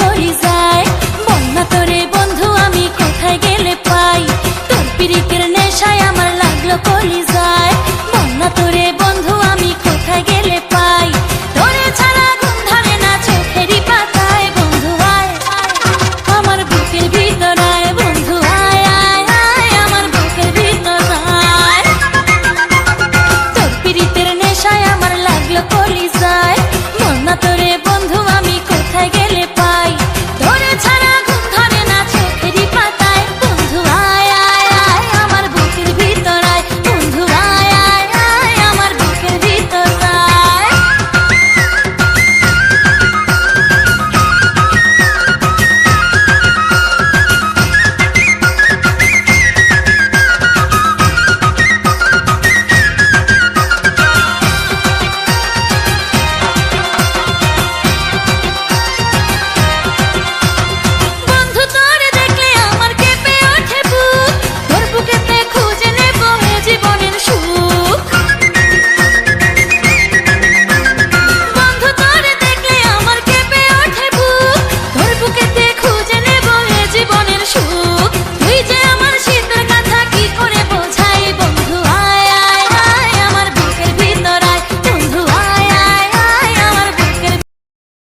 করি যায়? বন্যা তোরে বন্ধু, আমি কোথায় গেলে পাই? তোর পিরিতের নেশায় আমার লাগল কলি যায় বন্যা তোরে